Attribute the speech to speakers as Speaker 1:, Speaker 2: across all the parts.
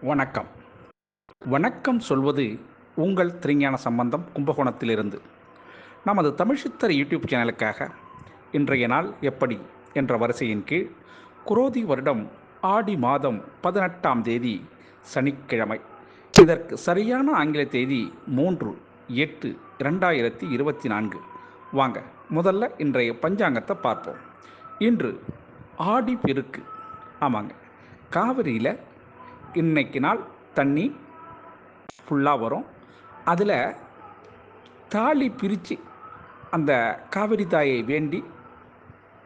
Speaker 1: வணக்கம். வணக்கம் சொல்வது உங்கள் திருஞான சம்பந்தம் கும்பகோணத்திலிருந்து. நமது தமிழ் சித்தர் யூடியூப் சேனலுக்காக இன்றைய நாள் எப்படி என்ற வரிசையின் கீழ் குரோதி வருடம் ஆடி மாதம் பதினெட்டாம் தேதி சனிக்கிழமை. இதற்கு சரியான ஆங்கில தேதி மூன்று எட்டு இரண்டாயிரத்தி இருபத்தி நான்கு. வாங்க முதல்ல இன்றைய பஞ்சாங்கத்தை பார்ப்போம். இன்று ஆடி பெருக்கு. ஆமாங்க காவிரியில் இன்னைக்கு நாள் தண்ணி ஃபுல்லாக வரும். அதில் தாலி பிரித்து அந்த காவிரி தாயை வேண்டி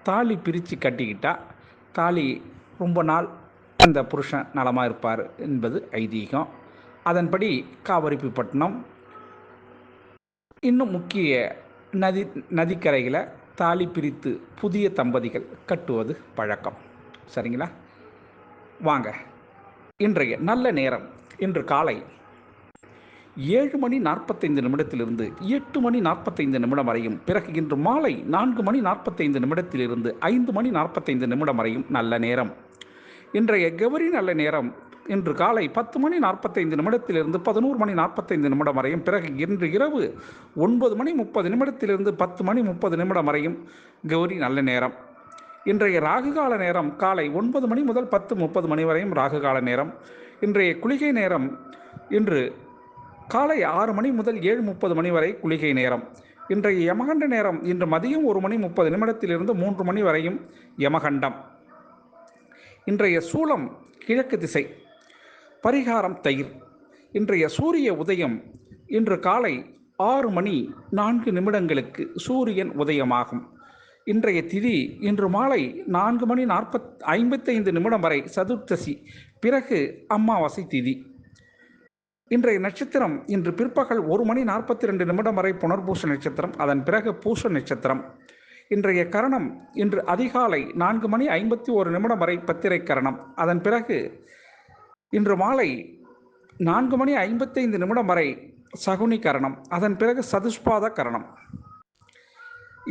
Speaker 1: தாலி பிரித்து கட்டிக்கிட்டால் தாலி ரொம்ப நாள் அந்த புருஷன் நலமாக இருப்பார் என்பது ஐதீகம். அதன்படி காவிரிப்பட்டினம் இன்னும் முக்கிய நதி நதிக்கரைகளை தாலி பிரித்து புதிய தம்பதிகள் கட்டுவது பழக்கம். சரிங்களா? வாங்க. இன்றைய நல்ல நேரம் இன்று காலை ஏழு மணி நாற்பத்தைந்து நிமிடத்திலிருந்து எட்டு மணி நாற்பத்தைந்து நிமிடம் வரையும் பிறகு இன்று மாலை நான்கு மணி நாற்பத்தைந்து நிமிடத்திலிருந்து ஐந்து மணி நாற்பத்தைந்து நிமிடம் வரையும் நல்ல நேரம். இன்றைய கௌரி நல்ல நேரம் இன்று காலை பத்து மணி நாற்பத்தைந்து நிமிடத்திலிருந்து பதினோரு மணி நாற்பத்தைந்து நிமிடம் வரையும் பிறகு இன்று இரவு ஒன்பது மணி முப்பது நிமிடத்திலிருந்து பத்து மணி முப்பது நிமிடம் வரையும் கௌரி நல்ல நேரம். இன்றைய ராகுகால நேரம் காலை ஒன்பது மணி முதல் பத்து முப்பது மணி வரையும் ராகுகால நேரம். இன்றைய குளிகை நேரம் இன்று காலை ஆறு மணி முதல் ஏழு முப்பது மணி வரை குளிகை நேரம். இன்றைய யமகண்ட நேரம் இன்று மதியம் ஒரு மணி முப்பது நிமிடத்திலிருந்து மூன்று மணி வரையும் யமகண்டம். இன்றைய சூலம் கிழக்கு திசை பரிகாரம் தயிர். இன்றைய சூரிய உதயம் இன்று காலை ஆறு மணி நான்கு நிமிடங்களுக்கு சூரியன் உதயமாகும். இன்றைய திதி இன்று மாலை நான்கு மணி நாற்பத் ஐம்பத்தைந்து நிமிடம் வரை சதுர்த்தசி பிறகு அமாவாசை திதி. இன்றைய நட்சத்திரம் இன்று பிற்பகல் ஒரு மணி நாற்பத்தி ரெண்டு நிமிடம் வரை புனர்பூச நட்சத்திரம் அதன் பிறகு பூச நட்சத்திரம். இன்றைய கரணம் இன்று அதிகாலை நான்கு மணி ஐம்பத்தி ஒரு நிமிடம் வரை பத்திரை கரணம் அதன் பிறகு இன்று மாலை நான்கு மணி ஐம்பத்தைந்து நிமிடம் வரை சகுனி கரணம் அதன் பிறகு சதுஷ்பாத கரணம்.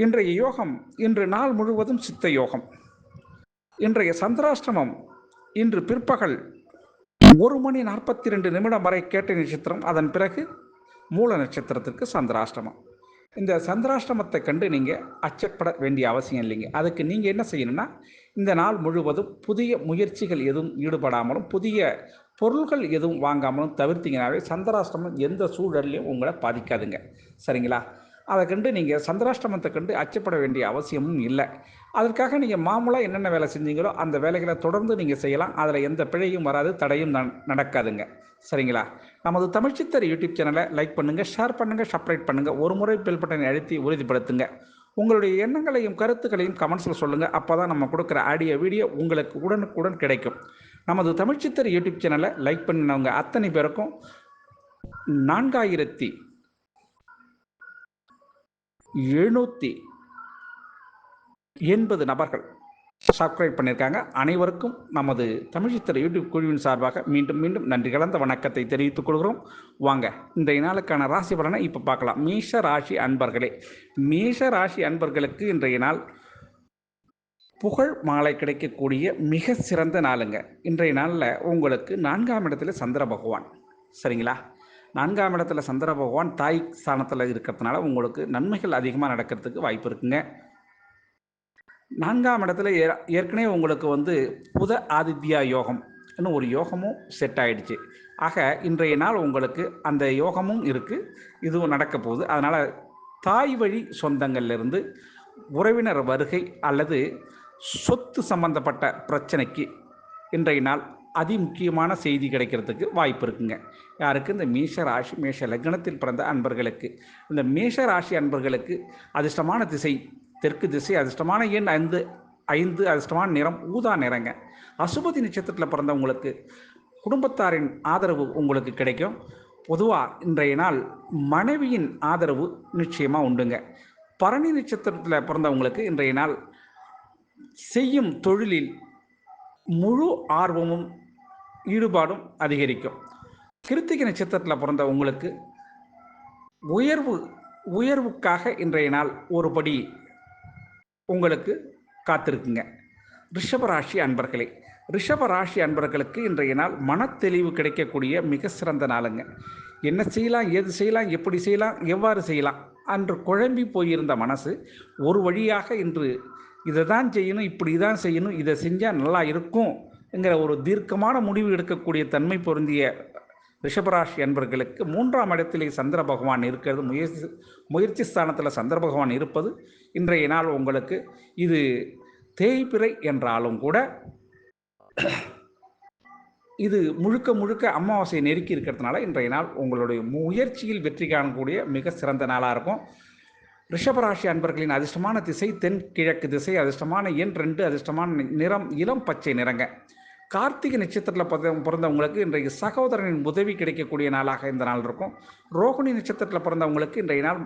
Speaker 1: இன்றைய யோகம் இன்று நாள் முழுவதும் சித்த யோகம். இன்றைய சந்திராஷ்டிரமம் இன்று பிற்பகல் ஒரு மணி நாற்பத்தி ரெண்டு நிமிடம் வரை கேட்ட நட்சத்திரம் அதன் பிறகு மூல நட்சத்திரத்திற்கு சந்திராஷ்டிரமம் இந்த சந்திராஷ்டிரமத்தை கண்டு நீங்கள் அச்சப்பட வேண்டிய அவசியம் இல்லைங்க. அதுக்கு நீங்கள் என்ன செய்யணும்னா இந்த நாள் முழுவதும் புதிய முயற்சிகள் எதுவும் ஈடுபடாமலும் புதிய பொருள்கள் எதுவும் வாங்காமலும் தவிர்த்தீங்கனாவே சந்திராஷ்டிரமம் எந்த சூழல்லையும் உங்களை பாதிக்காதுங்க. சரிங்களா? அதை கண்டு நீங்கள் சந்திராஷ்டமத்தை கண்டு அச்சப்பட வேண்டிய அவசியமும் இல்லை. அதற்காக நீங்கள் மாமூலாக என்னென்ன வேலை செஞ்சீங்களோ அந்த வேலைகளை தொடர்ந்து நீங்கள் செய்யலாம். அதில் எந்த பிழையும் வராது தடையும் நடக்காதுங்க. சரிங்களா? நமது தமிழ்ச்சித்தர் யூடியூப் சேனலை லைக் பண்ணுங்கள் ஷேர் பண்ணுங்கள் சப்ரைட் பண்ணுங்கள் ஒரு முறை பெல் பட்டனை அழுத்தி உறுதிப்படுத்துங்க. உங்களுடைய எண்ணங்களையும் கருத்துக்களையும் கமெண்ட்ஸில் சொல்லுங்கள் அப்போ தான் நம்ம கொடுக்குற ஆடியோ வீடியோ உங்களுக்கு உடனுக்குடன் கிடைக்கும். நமது தமிழ்ச்சித்தர் யூடியூப் சேனலை லைக் பண்ணினவங்க அத்தனை பேருக்கும் நான்காயிரத்தி எழுநூற்றி எண்பது நபர்கள் சப்ஸ்கிரைப் பண்ணியிருக்காங்க. அனைவருக்கும் நமது தமிழ்ச்சித்திர யூடியூப் குழுவின் சார்பாக மீண்டும் மீண்டும் நன்றி கலந்த வணக்கத்தை தெரிவித்துக் கொள்கிறோம். வாங்க இன்றைய நாளுக்கான ராசி பலனை இப்போ பார்க்கலாம். மேஷ ராசி அன்பர்களே மேஷ ராசி அன்பர்களுக்கு இன்றைய நாள் புகழ் மாலை கிடைக்கக்கூடிய மிக சிறந்த நாளுங்க. இன்றைய நாளில் உங்களுக்கு நான்காம் இடத்துல சந்திர பகவான். சரிங்களா? நான்காம் இடத்துல சந்திர பகவான் தாய் ஸ்தானத்தில் இருக்கிறதுனால உங்களுக்கு நன்மைகள் அதிகமாக நடக்கிறதுக்கு வாய்ப்பு இருக்குங்க. நான்காம் இடத்துல ஏ ஏற்கனவே உங்களுக்கு வந்து புத ஆதித்யா யோகம் இன்னும் ஒரு யோகமும் செட் ஆயிடுச்சு. ஆக இன்றைய நாள் உங்களுக்கு அந்த யோகமும் இருக்குது இதுவும் நடக்க போகுது. அதனால் தாய் வழி சொந்தங்கள்லேருந்து உறவினர் வருகை அல்லது சொத்து சம்பந்தப்பட்ட பிரச்சனைக்கு இன்றைய நாள் அதி முக்கியமான செய்தி கிடைக்கிறதுக்கு வாய்ப்பு இருக்குங்க. யாருக்கு? இந்த மேஷ ராசி மேஷ லக்னத்தில் பிறந்த அன்பர்களுக்கு. இந்த மேஷ ராசி அன்பர்களுக்கு அதிர்ஷ்டமான திசை தெற்கு திசை அதிர்ஷ்டமான எண் ஐந்து ஐந்து அதிர்ஷ்டமான நிறம் ஊதா நிறங்க. அசுபதி நட்சத்திரத்தில் பிறந்தவங்களுக்கு குடும்பத்தாரின் ஆதரவு உங்களுக்கு கிடைக்கும். பொதுவாக இன்றைய நாள் மனைவியின் ஆதரவு நிச்சயமாக உண்டுங்க. பரணி நட்சத்திரத்தில் பிறந்தவங்களுக்கு இன்றைய நாள் செய்யும் தொழிலில் முழு ஆர்வமும் ஈடுபாடும் அதிகரிக்கும். கிருத்திகை நட்சத்திரத்தில் பிறந்த உங்களுக்கு உயர்வு உயர்வுக்காக இன்றைய நாள் ஒரு படி உங்களுக்கு காத்திருக்குங்க. ரிஷபராசி அன்பர்களே ரிஷபராசி அன்பர்களுக்கு இன்றைய நாள் மனத்தெளிவு கிடைக்கக்கூடிய மிக சிறந்த நாளுங்க. என்ன செய்யலாம் ஏது செய்யலாம் எப்படி செய்யலாம் எவ்வாறு செய்யலாம் அன்று குழம்பி போயிருந்த மனசு ஒரு வழியாக இன்று இதை தான் செய்யணும் இப்படி தான் செய்யணும் இதை செஞ்சால் நல்லா இருக்கும் என்கிற ஒரு தீர்க்கமான முடிவு எடுக்கக்கூடிய தன்மை பொருந்திய ரிஷபராசி அன்பர்களுக்கு மூன்றாம் இடத்திலே சந்திர பகவான் இருக்கிறது. முயற்சி முயற்சி ஸ்தானத்தில் சந்திர பகவான் இருப்பது இன்றைய நாள் உங்களுக்கு இது தேய்பிறை என்றாலும் கூட இது முழுக்க முழுக்க அமாவாசையை நெருக்கி இருக்கிறதுனால இன்றைய நாள் உங்களுடைய முயற்சியில் வெற்றி காணக்கூடிய மிக சிறந்த நாளாக இருக்கும். ரிஷபராசி அன்பர்களின் அதிர்ஷ்டமான திசை தென் கிழக்கு திசை அதிர்ஷ்டமான எண் ரெண்டு அதிர்ஷ்டமான நிறம் இளம் பச்சை நிறங்க. கார்த்திகை நட்சத்திரத்தில் பிறந்த பிறந்தவங்களுக்கு இன்றைக்கு சகோதரனின் உதவி கிடைக்கக்கூடிய நாளாக இந்த நாள் இருக்கும். ரோகிணி நட்சத்திரத்தில் பிறந்தவங்களுக்கு இன்றைய நாள்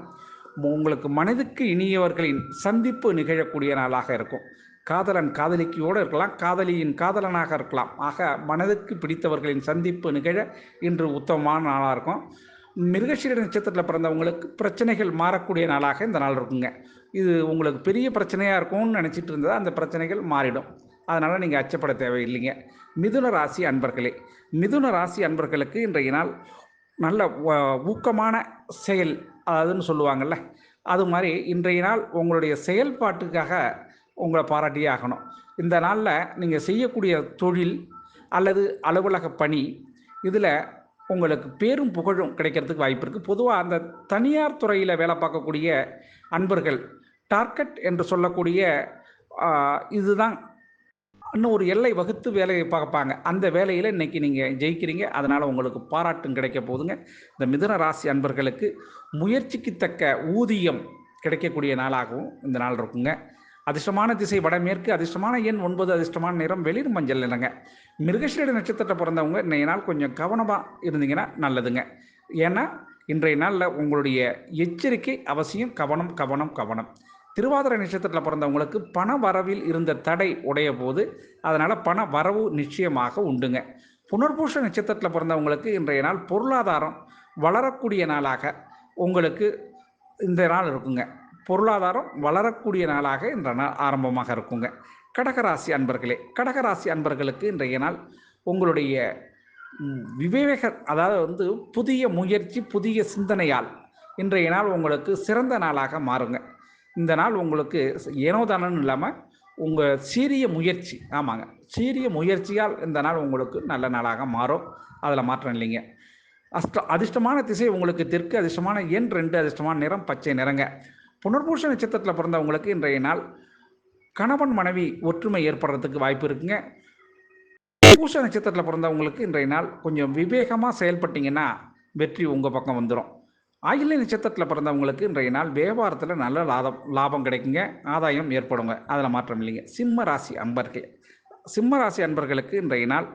Speaker 1: உங்களுக்கு மனதுக்கு இனியவர்களின் சந்திப்பு நிகழக்கூடிய நாளாக இருக்கும். காதலன் காதலிக்கையோடு இருக்கலாம் காதலியின் காதலனாக இருக்கலாம். ஆக மனதுக்கு பிடித்தவர்களின் சந்திப்பு நிகழ இன்று உத்தமமான நாளாக இருக்கும். மிருகசீர நட்சத்திரத்தில் பிறந்தவங்களுக்கு பிரச்சனைகள் மாறக்கூடிய நாளாக இந்த நாள் இருக்குங்க. இது உங்களுக்கு பெரிய பிரச்சனையாக இருக்கும்னு நினச்சிட்டு இருந்தால் அந்த பிரச்சனைகள் மாறிடும். அதனால் நீங்கள் அச்சப்பட தேவையில்லைங்க. மிதுன ராசி அன்பர்களே மிதுன ராசி அன்பர்களுக்கு இன்றைய நாள் நல்ல ஊக்கமான செயல் அதாவதுன்னு சொல்லுவாங்கள்ல அது மாதிரி இன்றைய நாள் உங்களுடைய செயல்பாட்டுக்காக உங்களை பாராட்டியே ஆகணும். இந்த நாளில் நீங்கள் செய்யக்கூடிய தொழில் அல்லது அலுவலக பணி இதில் உங்களுக்கு பேரும் புகழும் கிடைக்கிறதுக்கு வாய்ப்பு இருக்குது பொதுவாக அந்த தனியார் துறையில் வேலை பார்க்கக்கூடிய அன்பர்கள் டார்கெட் என்று சொல்லக்கூடிய இதுதான். இன்னும் ஒரு எல்லை வகுத்து வேலையை பார்ப்பாங்க. அந்த வேலையில் இன்றைக்கி நீங்கள் ஜெயிக்கிறீங்க. அதனால் உங்களுக்கு பாராட்டும் கிடைக்க போதுங்க இந்த மிதுன ராசி அன்பர்களுக்கு முயற்சிக்கு தக்க ஊதியம் கிடைக்கக்கூடிய நாளாகவும் இந்த நாள் இருக்குங்க. அதிர்ஷ்டமான திசை வடமேற்கு அதிர்ஷ்டமான எண் ஒன்பது அதிர்ஷ்டமான நிறம் வெளிர் மஞ்சள் நிறங்க. மிருகசீரட நட்சத்திரத்தை பிறந்தவங்க இன்றைய நாள் கொஞ்சம் கவனமாக இருந்தீங்கன்னா நல்லதுங்க. ஏன்னா இன்றைய நாளில் உங்களுடைய எச்சரிக்கை அவசியம் கவனம் கவனம் கவனம். திருவாதிரை நட்சத்திரத்தில் பிறந்தவங்களுக்கு பண வரவில் இருந்த தடை உடைய போது அதனால் பண வரவு நிச்சயமாக உண்டுங்க. புனர்பூஷ நட்சத்திரத்தில் பிறந்தவங்களுக்கு இன்றைய நாள் பொருளாதாரம் வளரக்கூடிய நாளாக உங்களுக்கு இந்த நாள் இருக்குங்க. பொருளாதாரம் வளரக்கூடிய நாளாக இந்த நாள் ஆரம்பமாக இருக்குங்க. கடகராசி அன்பர்களே கடகராசி அன்பர்களுக்கு இன்றைய நாள் உங்களுடைய விவேக அதாவது வந்து புதிய முயற்சி புதிய சிந்தனையால் இன்றைய நாள் உங்களுக்கு சிறந்த நாளாக மாறுங்க. இந்த நாள் உங்களுக்கு ஏனோ இல்லாமல் உங்கள் சீரிய முயற்சி ஆமாங்க சீரிய முயற்சியால் இந்த நாள் உங்களுக்கு நல்ல நாளாக மாறும். அதில் மாற்றம் இல்லைங்க. அஷ்ட அதிர்ஷ்டமான திசை உங்களுக்கு தெற்கு அதிர்ஷ்டமான எண் ரெண்டு அதிர்ஷ்டமான நிறம் பச்சை நிறங்க. புனர்பூஷ நட்சத்திரத்தில் பிறந்தவங்களுக்கு இன்றைய நாள் கணவன் மனைவி ஒற்றுமை ஏற்படுறதுக்கு வாய்ப்பு இருக்குங்க. பூச நட்சத்திரத்தில் பிறந்தவங்களுக்கு இன்றைய நாள் கொஞ்சம் விவேகமாக செயல்பட்டீங்கன்னா வெற்றி உங்கள் பக்கம் வந்துடும் ஆயிலை நட்சத்திரத்தில் பிறந்தவங்களுக்கு இன்றைய நாள் வியாபாரத்தில் நல்ல லாபம் லாபம் கிடைக்குங்க. ஆதாயம் ஏற்படுங்க. அதில் மாற்றம் இல்லைங்க. சிம்ம ராசி அன்பர்கள் சிம்ம ராசி அன்பர்களுக்கு இன்றைய நாள்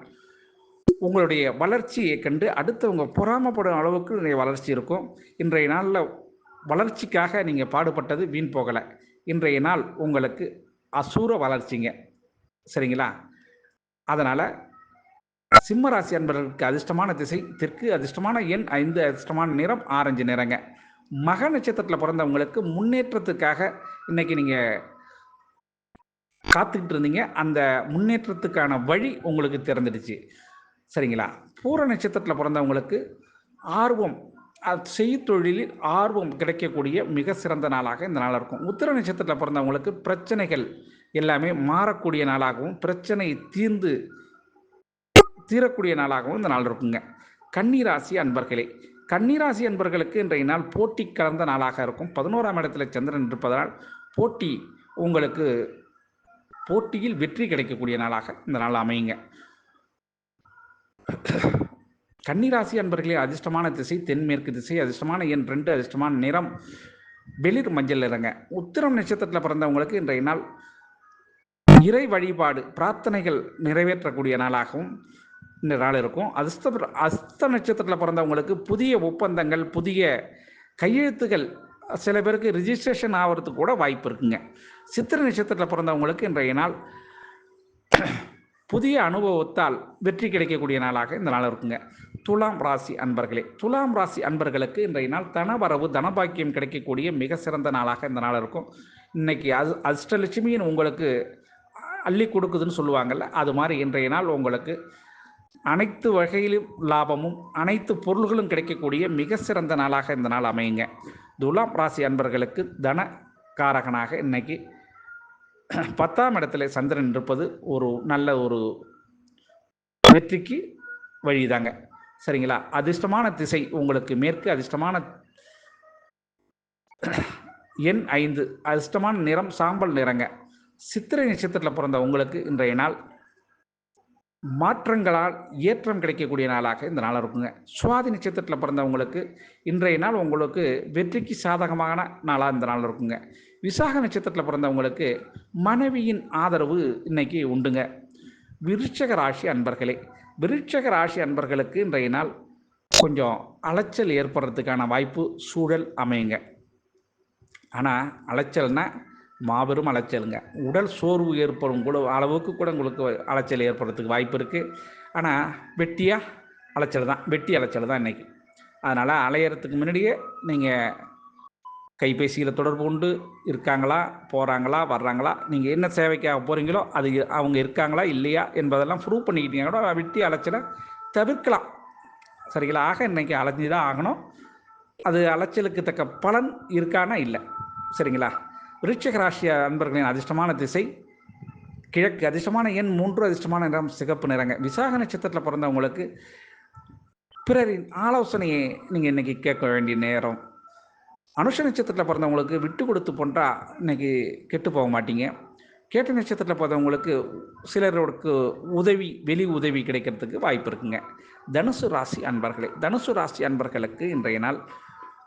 Speaker 1: உங்களுடைய வளர்ச்சியை கண்டு அடுத்தவங்க பொறாமப்படும் அளவுக்கு இன்றைய வளர்ச்சி இருக்கும். இன்றைய நாளில் வளர்ச்சிக்காக நீங்கள் பாடுபட்டது வீண் போகலை. இன்றைய நாள் உங்களுக்கு அசூர வளர்ச்சிங்க. சரிங்களா? அதனால் சிம்மராசி அன்பர்களுக்கு அதிர்ஷ்டமான திசை தெற்கு அதிர்ஷ்டமான எண் ஐந்து அதிர்ஷ்டமான நிறம் ஆரஞ்சு நிறங்க. மக நட்சத்திரத்தில் பிறந்தவங்களுக்கு முன்னேற்றத்துக்காக இன்னைக்கு நீங்கள் காத்துக்கிட்டு இருந்தீங்க. அந்த முன்னேற்றத்துக்கான வழி உங்களுக்கு திறந்துடுச்சு சரிங்களா? பூர நட்சத்திரத்தில் பிறந்தவங்களுக்கு ஆர்வம் செய்தொழிலில் ஆர்வம் கிடைக்கக்கூடிய மிக சிறந்த நாளாக இந்த நாளாக இருக்கும். உத்திர நட்சத்திரத்தில் பிறந்தவங்களுக்கு பிரச்சனைகள் எல்லாமே மாறக்கூடிய நாளாகவும் பிரச்சனை தீர்ந்து தீரக்கூடிய நாளாகவும் இந்த நாள் இருக்குங்க. கன்னிராசி அன்பர்களே கன்னிராசி அன்பர்களுக்கு இன்றைய நாள் போட்டி கலந்த நாளாக இருக்கும். பதினோராம் இடத்துல சந்திரன் இருப்பதனால் போட்டி உங்களுக்கு போட்டியில் வெற்றி கிடைக்கக்கூடிய நாளாக இந்த நாள் அமையுங்க. கன்னிராசி அன்பர்களே அதிர்ஷ்டமான திசை தென்மேற்கு திசை அதிர்ஷ்டமான எண் ரெண்டு அதிர்ஷ்டமான நிறம் வெளிர் மஞ்சள் இறங்க உத்திரம் நட்சத்திரத்தில் பிறந்தவங்களுக்கு இன்றைய நாள் இறை வழிபாடு பிரார்த்தனைகள் நிறைவேற்றக்கூடிய நாளாகவும் இந்த நாள் இருக்கும். அஸ்த அஸ்த நட்சத்திரத்தில் பிறந்தவங்களுக்கு புதிய ஒப்பந்தங்கள் புதிய கையெழுத்துகள் சில பேருக்கு ரிஜிஸ்ட்ரேஷன் ஆகிறதுக்கு கூட வாய்ப்பு இருக்குங்க. சித்திர நட்சத்திரத்தில் பிறந்தவங்களுக்கு இன்றைய நாள் புதிய அனுபவத்தால் வெற்றி கிடைக்கக்கூடிய நாளாக இந்த நாள் இருக்குங்க. துலாம் ராசி அன்பர்களே துலாம் ராசி அன்பர்களுக்கு இன்றைய நாள் தனவரவு தனபாக்கியம் கிடைக்கக்கூடிய மிக சிறந்த நாளாக இந்த நாள் இருக்கும். இன்னைக்கு அது அஷ்டலட்சுமியின் உங்களுக்கு அள்ளி கொடுக்குதுன்னு சொல்லுவாங்கள்ல அது மாதிரி இன்றைய நாள் உங்களுக்கு அனைத்து வகையிலும் லாபமும் அனைத்து பொருள்களும் கிடைக்கக்கூடிய மிக சிறந்த நாளாக இந்த நாள் அமையுங்க. துலாம் ராசி அன்பர்களுக்கு தன காரகனாக இன்னைக்கு பத்தாம் இடத்துல சந்திரன் இருப்பது ஒரு நல்ல ஒரு வெற்றிக்கு வழிதாங்க. சரிங்களா? அதிர்ஷ்டமான திசை உங்களுக்கு மேற்கு அதிர்ஷ்டமான எண் ஐந்து. அதிர்ஷ்டமான நிறம் சாம்பல் நிறங்க. சித்திரை நட்சத்திரத்தில் பிறந்த உங்களுக்கு இன்றைய நாள் மாற்றங்களால் ஏற்றம் கிடைக்கக்கூடிய நாளாக இந்த நாள் இருக்குங்க. சுவாதி நட்சத்திரத்தில் பிறந்தவங்களுக்கு இன்றைய நாள் உங்களுக்கு வெற்றிக்கு சாதகமான நாளாக இந்த நாள் இருக்குங்க. விசாக நட்சத்திரத்தில் பிறந்தவங்களுக்கு மனைவியின் ஆதரவு இன்னைக்கு உண்டுங்க. விருட்சக ராசி அன்பர்களே விருட்சக ராசி அன்பர்களுக்கு இன்றைய நாள் கொஞ்சம் அலைச்சல் ஏற்படுறதுக்கான வாய்ப்பு சூழல் அமையுங்க. ஆனால் அலைச்சல்னா மாபெரும் அலைச்சலுங்க. உடல் சோர்வு ஏற்படும் கூட அளவுக்கு கூட உங்களுக்கு அலைச்சல் ஏற்படுறதுக்கு வாய்ப்பு இருக்குது ஆனால் வெட்டியாக அலைச்சல் தான் வெட்டி அலைச்சல் தான் இன்றைக்கி அதனால் அலையிறதுக்கு முன்னாடியே நீங்கள் கைபேசியில் தொடர்பு கொண்டு இருக்காங்களா போகிறாங்களா வர்றாங்களா நீங்கள் என்ன சேவைக்காக போகிறீங்களோ அது அவங்க இருக்காங்களா இல்லையா என்பதெல்லாம் ப்ரூவ் பண்ணிக்கிட்டீங்கன்னா கூட வெட்டி அலைச்சலை தவிர்க்கலாம். சரிங்களா? ஆக இன்றைக்கி அலைஞ்சி தான் ஆகணும். அது அலைச்சலுக்கு தக்க பலன் இருக்கானா? இல்லை. சரிங்களா? விருட்சக ராசிய அன்பர்களின் அதிர்ஷ்டமான திசை கிழக்கு அதிர்ஷ்டமான எண் மூன்று அதிர்ஷ்டமான நிறம் சிகப்பு நிறங்க. விசாக நட்சத்திரத்தில் பிறந்தவங்களுக்கு பிறரின் ஆலோசனையை நீங்கள் இன்றைக்கி கேட்க வேண்டிய நேரம். அனுஷ நட்சத்திரத்தில் பிறந்தவங்களுக்கு விட்டு கொடுத்து போன்றா இன்னைக்கு கெட்டு போக மாட்டீங்க. கேட்ட நட்சத்திரத்தில் பிறந்தவங்களுக்கு சிலருக்கு உதவி வெளி உதவி கிடைக்கிறதுக்கு வாய்ப்பு இருக்குங்க. தனுசு ராசி அன்பர்களே தனுசு ராசி அன்பர்களுக்கு இன்றைய நாள்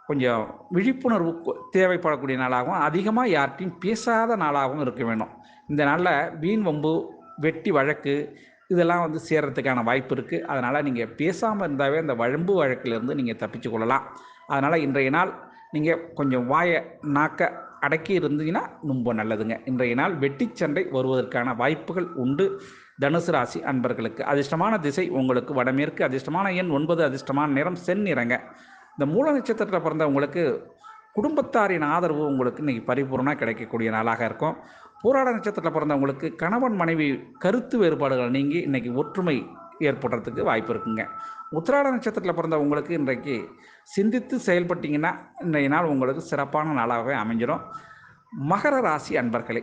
Speaker 1: கொஞ்சம் விழிப்புணர்வு தேவைப்படக்கூடிய நாளாகவும் அதிகமாக யார்கிட்டையும் பேசாத நாளாகவும் இருக்க வேணும். இந்த நாளில் வீண் வம்பு வெட்டி வழக்கு இதெல்லாம் வந்து சேர்கிறதுக்கான வாய்ப்பு இருக்குது அதனால் நீங்கள் பேசாமல் இருந்தாவே அந்த வழம்பு வழக்கிலிருந்து நீங்கள் தப்பிச்சு கொள்ளலாம். அதனால் இன்றைய நாள் நீங்கள் கொஞ்சம் வாயை நாக்க அடக்கி இருந்தீங்கன்னா ரொம்ப நல்லதுங்க. இன்றைய நாள் வெட்டி சண்டை வருவதற்கான வாய்ப்புகள் உண்டு. தனுசு ராசி அன்பர்களுக்கு அதிர்ஷ்டமான திசை உங்களுக்கு வடமேற்கு அதிர்ஷ்டமான எண் ஒன்பது அதிர்ஷ்டமான நிறம் செந்நிறங்க. இந்த மூல நட்சத்திரத்தில் பிறந்தவங்களுக்கு குடும்பத்தாரின் ஆதரவு உங்களுக்கு இன்றைக்கி பரிபூர்ணமாக கிடைக்கக்கூடிய நாளாக இருக்கும். போராட நட்சத்திரத்தில் பிறந்தவங்களுக்கு கணவன் மனைவி கருத்து வேறுபாடுகள் நீங்கி இன்றைக்கி ஒற்றுமை ஏற்படுறதுக்கு வாய்ப்பு இருக்குங்க. உத்திராட நட்சத்திரத்தில் பிறந்த உங்களுக்கு இன்றைக்கு சிந்தித்து செயல்பட்டீங்கன்னா இன்றைய நாள் உங்களுக்கு சிறப்பான நாளாகவே அமைஞ்சிடும் மகர ராசி அன்பர்களே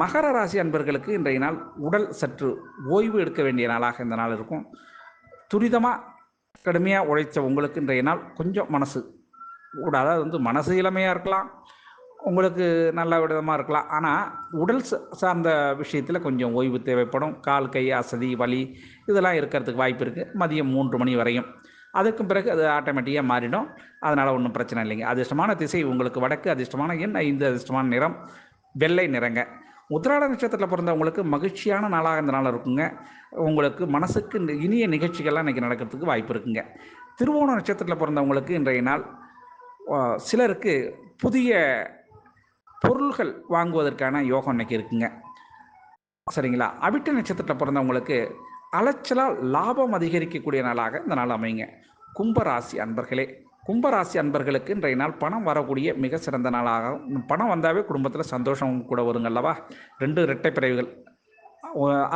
Speaker 1: மகர ராசி அன்பர்களுக்கு இன்றைய நாள் உடல் சற்று ஓய்வு எடுக்க வேண்டிய நாளாக இந்த நாள் இருக்கும். துரிதமாக கடுமையாக உழைச்ச உங்களுக்கு இன்றைய நாள் கொஞ்சம் மனசு அதாவது வந்து மனசு இளமையாக இருக்கலாம். உங்களுக்கு நல்ல விதமாக இருக்கலாம். ஆனால் உடல் சார்ந்த விஷயத்தில் கொஞ்சம் ஓய்வு தேவைப்படும். கால் கை அசதி வலி இதெல்லாம் இருக்கிறதுக்கு வாய்ப்பு இருக்குது மதியம் மூன்று மணி வரையும். அதுக்கும் பிறகு அது ஆட்டோமேட்டிக்காக மாறிடும். அதனால் ஒன்றும் பிரச்சனை இல்லைங்க. அதிர்ஷ்டமான திசை உங்களுக்கு வடக்கு அதிர்ஷ்டமான எண் ஐந்து அதிர்ஷ்டமான நிறம் வெள்ளை நிறங்க. உத்திராட நட்சத்திரத்தில் பிறந்தவங்களுக்கு மகிழ்ச்சியான நாளாக இந்த நாள் இருக்குங்க. உங்களுக்கு மனசுக்கு இனிய நிகழ்ச்சிகள்லாம் இன்றைக்கி நடக்கிறதுக்கு வாய்ப்பு இருக்குங்க. திருவோண நட்சத்திரத்தில் பிறந்தவங்களுக்கு இன்றைய நாள் சிலருக்கு புதிய பொருள்கள் வாங்குவதற்கான யோகம் இன்னைக்கு இருக்குங்க. சரிங்களா? அவிட்ட நட்சத்திரத்தில் பிறந்தவங்களுக்கு அலைச்சலால் லாபம் அதிகரிக்கக்கூடிய நாளாக இந்த நாள் அமையுங்க. கும்பராசி அன்பர்களே கும்பராசி அன்பர்களுக்கு இன்றைய நாள் பணம் வரக்கூடிய மிக சிறந்த நாளாகும் பணம் வந்தாவே குடும்பத்தில் சந்தோஷம் கூட வருங்க அல்லவா? ரெண்டு இரட்டை பிறவிகள்.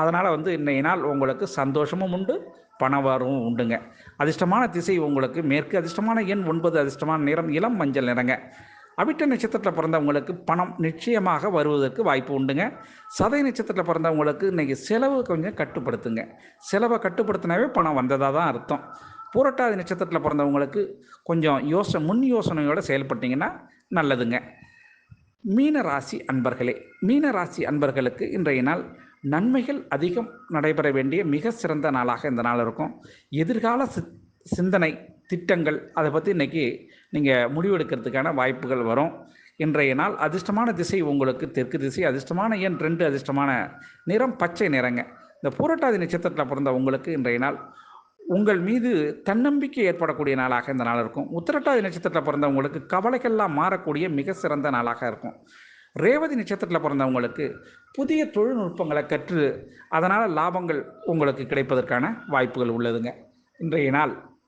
Speaker 1: அதனால் வந்து இன்றைய நாள் உங்களுக்கு சந்தோஷமும் உண்டு பண வரவும் உண்டுங்க. அதிர்ஷ்டமான திசை உங்களுக்கு மேற்கு அதிர்ஷ்டமான எண் ஒன்பது அதிர்ஷ்டமான நிறம் இளம் மஞ்சள் நிறங்க. அவிட்ட நட்சத்திரத்தில் பிறந்தவங்களுக்கு பணம் நிச்சயமாக வருவதற்கு வாய்ப்பு உண்டுங்க. சதய நட்சத்திரத்தில் பிறந்தவங்களுக்கு இன்றைக்கி செலவு கொஞ்சம் கட்டுப்படுத்துங்க. செலவை கட்டுப்படுத்தினாவே பணம் வந்ததாக தான் அர்த்தம். பூரட்டாதி நட்சத்திரத்தில் பிறந்தவங்களுக்கு கொஞ்சம் யோசனை முன் யோசனையோடு செயல்பட்டிங்கன்னா நல்லதுங்க. மீன ராசி அன்பர்களே மீன ராசி அன்பர்களுக்கு இன்றைய நாள் நன்மைகள் அதிகம் நடைபெற வேண்டிய மிக சிறந்த நாளாக இந்த நாள் இருக்கும். எதிர்கால சி சிந்தனை திட்டங்கள் அதை பற்றி இன்றைக்கி நீங்கள் முடிவெடுக்கிறதுக்கான வாய்ப்புகள் வரும். இன்றைய நாள் அதிர்ஷ்டமான திசை உங்களுக்கு தெற்கு திசை அதிர்ஷ்டமான எண் ரெண்டு அதிர்ஷ்டமான நிறம் பச்சை நிறங்க. இந்த பூரட்டாதி நட்சத்திரத்தில் பிறந்த உங்களுக்கு இன்றைய நாள் உங்கள் மீது தன்னம்பிக்கை ஏற்படக்கூடிய நாளாக இந்த நாள் இருக்கும். உத்திரட்டாதி நட்சத்திரத்தில் பிறந்தவங்களுக்கு கவலைகள்லாம் மாறக்கூடிய மிக சிறந்த நாளாக இருக்கும். ரேவதி நட்சத்திரத்தில் பிறந்தவங்களுக்கு புதிய தொழில்நுட்பங்களை கற்று அதனால் லாபங்கள் உங்களுக்கு கிடைப்பதற்கான வாய்ப்புகள் உள்ளதுங்க. இன்றைய நாள்